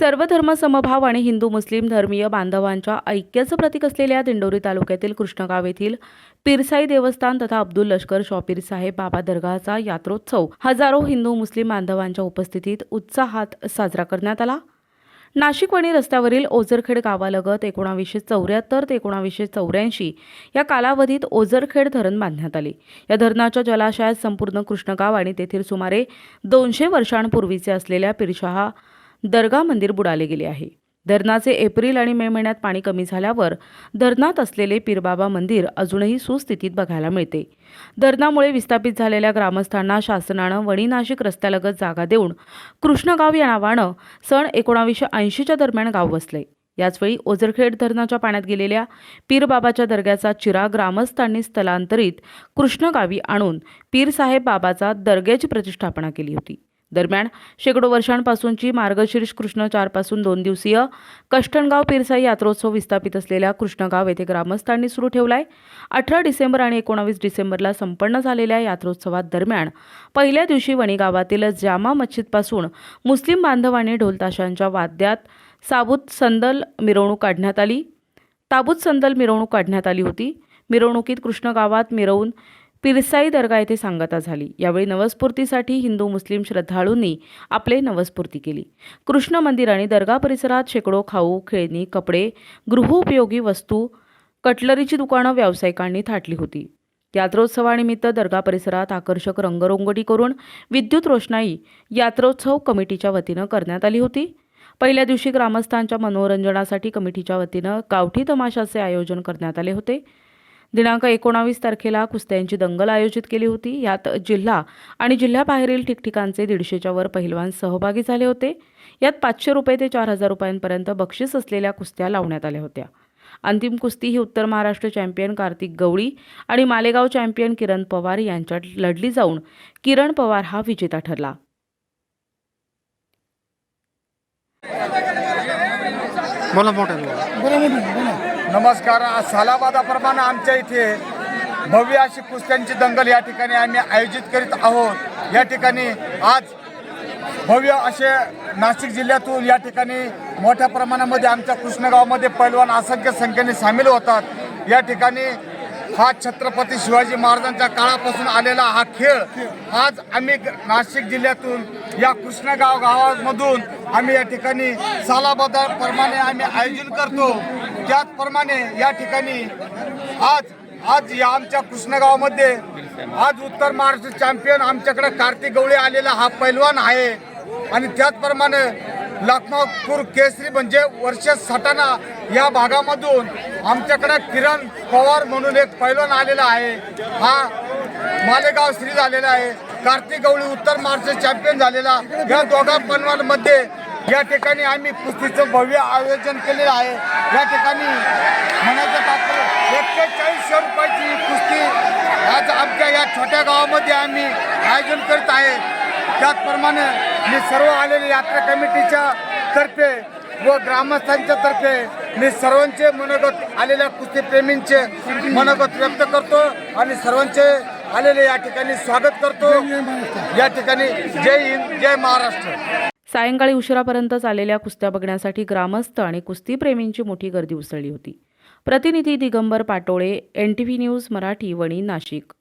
सर्वधर्म समभाव आणि हिंदू मुस्लिम धर्मीय बांधवांच्या ऐक्याचं प्रतीक असलेल्या दिंडोरी तालुक्यातील कृष्णगाव येथील पिरसाई देवस्थान तथा अब्दुल लष्कर शॉपीर साहेब बाबा दर्गाचा यात्रोत्सव हजारो हिंदू मुस्लिम बांधवांच्या उपस्थितीत उत्साहात साजरा करण्यात आला. नाशिक वणी रस्त्यावरील ओझरखेड गावालगत एकोणावीसशे चौऱ्याहत्तर ते एकोणावीसशे चौऱ्याऐंशी या कालावधीत ओझरखेड धरण बांधण्यात आले. या धरणाच्या जलाशयात संपूर्ण कृष्णगाव आणि तेथील सुमारे दोनशे वर्षांपूर्वीचे असलेल्या पिरशहा दर्गा मंदिर बुडाले गेले आहे. धरणाचे एप्रिल आणि मे महिन्यात पाणी कमी झाल्यावर धरणात असलेले पीरबाबा मंदिर अजूनही सुस्थितीत बघायला मिळते. धरणामुळे विस्थापित झालेल्या ग्रामस्थांना शासनानं वणीनाशिक रस्त्यालगत जागा देऊन कृष्णगाव या नावानं सण एकोणावीसशे ऐंशीच्या दरम्यान गाव वसले याचवेळी ओझरखेड धरणाच्या पाण्यात गेलेल्या पीरबाबाच्या दर्ग्याचा चिरा ग्रामस्थांनी स्थलांतरित कृष्णगावी आणून पीरसाहेब बाबाचा दर्ग्याची प्रतिष्ठापना केली होती. दरम्यान शेकडो वर्षांपासूनची मार्गशीर्ष कृष्ण चारपासून दोन दिवसीय कष्टणगाव पिरसाई यात्रोत्सव विस्थापित असलेल्या कृष्णगाव येथे ग्रामस्थांनी सुरू ठेवलाय. अठरा डिसेंबर आणि एकोणावीस डिसेंबरला संपन्न झालेल्या यात्रोत्सवात दरम्यान पहिल्या दिवशी वणी गावातील जामा मस्जिदपासून मुस्लिम बांधवांनी ढोलताशांच्या वाद्यात साबूत संदल मिरवणूक काढण्यात आली. ताबूत संदल मिरवणूक काढण्यात आली होती. मिरवणुकीत कृष्णगावात मिरवून पिरसाई दर्गा येथे सांगता झाली. यावेळी नवस्फूर्तीसाठी हिंदू मुस्लिम श्रद्धाळूंनी आपले नवस्फूर्ती केली. कृष्ण मंदिर आणि दर्गा परिसरात शेकडो खाऊ खेळणी कपडे गृहोपयोगी वस्तू कटलरीची दुकानं व्यावसायिकांनी थाटली होती. यात्रोत्सवानिमित्त दर्गा परिसरात आकर्षक रंगरोंगटी करून विद्युत रोषणाई यात्रोत्सव कमिटीच्या वतीनं करण्यात आली होती. पहिल्या दिवशी ग्रामस्थांच्या मनोरंजनासाठी कमिटीच्या वतीनं गावठी तमाशाचे आयोजन करण्यात आले होते. दिनांक एकोणावीस तारखेला कुस्त्यांची दंगल आयोजित केली होती. यात जिल्हा आणि जिल्ह्याबाहेरील ठिकठिकाणचे दीडशेच्या वर पहिलवान सहभागी झाले होते. यात पाचशे रुपये ते चार हजार रुपयांपर्यंत बक्षीस असलेल्या कुस्त्या लावण्यात आल्या होत्या. अंतिम कुस्ती ही उत्तर महाराष्ट्र चॅम्पियन कार्तिक गवळी आणि मालेगाव चॅम्पियन किरण पवार यांच्यात लढली जाऊन किरण पवार हा विजेता ठरला. बोला मोठ्या नमस्कार आज सालाबादाप्रमाणे आमच्या इथे भव्य अशी कुस्त्यांची दंगल या ठिकाणी आम्ही आयोजित करीत आहोत. या ठिकाणी आज भव्य असे नाशिक जिल्ह्यातून या ठिकाणी मोठ्या प्रमाणामध्ये आमच्या कृष्णगावमध्ये पैलवान असंख्य संख्येने सामील होतात. या ठिकाणी हा छत्रपती शिवाजी महाराजांच्या काळापासून आलेला हा खेळ आज आम्ही नाशिक जिल्ह्यातून या कृष्णगाव गावामधून आम्ही या ठिकाणी सालाबादाप्रमाणे आम्ही आयोजन करतो. त्याचप्रमाणे या ठिकाणी आज आज या आमच्या कृष्णगावमध्ये आज उत्तर महाराष्ट्र चॅम्पियन आमच्याकडे कार्तिक गवळे आलेला हा पैलवान आहे. आणि त्याचप्रमाणे लखनौपूर केसरी म्हणजे वर्ष सटाणा या भागामधून आमच्याकडे किरण पवार म्हणून एक पैलवान आलेला आहे. हा मालेगाव श्री झालेला आहे. कार्तिक गवळी उत्तर महाराष्ट्र चॅम्पियन झालेला. या दोघा पैलवानमध्ये या ठिकाणी आम्ही कुस्तीचं भव्य आयोजन केलेलं आहे. या ठिकाणी म्हणायचं तात्पर्य एक्केचाळीसशे रुपयाची कुस्ती आज आमच्या या छोट्या गावामध्ये आम्ही आयोजन करत आहे. त्याचप्रमाणे मी सर्व आलेले यात्रा कमिटीच्या तर्फे व ग्रामस्थांच्या तर्फे मी सर्वांचे मनोगत आलेल्या कुस्तीप्रेमींचे मनोगत व्यक्त करतो आणि सर्वांचे आलेले या ठिकाणी स्वागत करतो. या ठिकाणी जय हिंद जय महाराष्ट्र. सायंकाळी उशिरापर्यंत चाललेल्या कुस्त्या बघण्यासाठी ग्रामस्थ आणि कुस्तीप्रेमींची मोठी गर्दी उसळली होती. प्रतिनिधी Digambar Patole N T V news Marathi Wani Nashik.